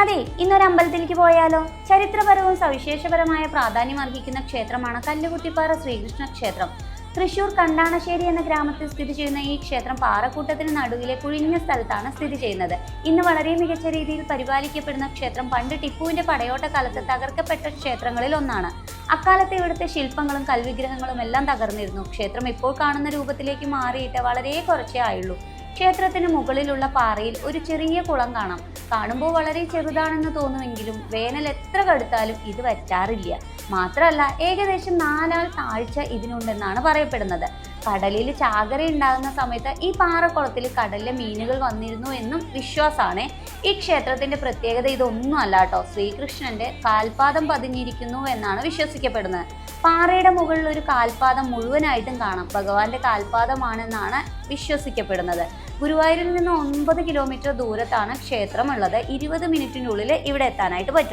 അതെ ഇന്നൊരു അമ്പലത്തിലേക്ക് പോയാലോ? ചരിത്രപരവും സവിശേഷപരമായ പ്രാധാന്യം അർഹിക്കുന്ന ക്ഷേത്രമാണ് കല്ലുകുത്തിപ്പാറ ശ്രീകൃഷ്ണ ക്ഷേത്രം. തൃശൂർ കണ്ടാണശ്ശേരി എന്ന ഗ്രാമത്തിൽ സ്ഥിതി ചെയ്യുന്ന ഈ ക്ഷേത്രം പാറക്കൂട്ടത്തിന് നടുവിലെ കുഴിഞ്ഞ സ്ഥലത്താണ് സ്ഥിതി ചെയ്യുന്നത്. ഇന്ന് വളരെ മികച്ച രീതിയിൽ പരിപാലിക്കപ്പെടുന്ന ക്ഷേത്രം പണ്ട് ടിപ്പുവിന്റെ പടയോട്ട കാലത്ത് തകർക്കപ്പെട്ട ക്ഷേത്രങ്ങളിൽ ഒന്നാണ്. അക്കാലത്തെ ഇവിടുത്തെ ശില്പങ്ങളും കൽവിഗ്രഹങ്ങളും എല്ലാം തകർന്നിരുന്നു. ക്ഷേത്രം ഇപ്പോൾ കാണുന്ന രൂപത്തിലേക്ക് മാറിയിട്ട് വളരെ കുറച്ചേ ആയുള്ളൂ. ക്ഷേത്രത്തിന് മുകളിലുള്ള പാറയിൽ ഒരു ചെറിയ കുളം കാണാം. കാണുമ്പോൾ വളരെ ചെറുതാണെന്ന് തോന്നുമെങ്കിലും വേനൽ എത്ര കടുത്താലും ഇത് വറ്റാറില്ല. മാത്രമല്ല ഏകദേശം നാലാൾ താഴ്ച ഇതിനുണ്ടെന്നാണ് പറയപ്പെടുന്നത്. കടലിൽ ചാകര ഉണ്ടാകുന്ന സമയത്ത് ഈ പാറക്കുളത്തിൽ കടലിലെ മീനുകൾ വന്നിരുന്നു എന്നും വിശ്വാസമാണ്. ഈ ക്ഷേത്രത്തിന്റെ പ്രത്യേകത ഇതൊന്നും അല്ല കേട്ടോ. ശ്രീകൃഷ്ണന്റെ കാൽപാദം പതിഞ്ഞിരിക്കുന്നു എന്നാണ് വിശ്വസിക്കപ്പെടുന്നത്. പാറയുടെ മുകളിൽ ഒരു കാൽപാദം മുഴുവനായിട്ടും കാണാം. ഭഗവാന്റെ കാൽപാദമാണെന്നാണ് വിശ്വസിക്കപ്പെടുന്നത്. ഗുരുവായൂരിൽ നിന്ന് ഒൻപത് കിലോമീറ്റർ ദൂരത്താണ് ക്ഷേത്രമുള്ളത് ഇരുപത് മിനിറ്റിനുള്ളിൽ ഇവിടെ എത്താനായിട്ട് പറ്റും.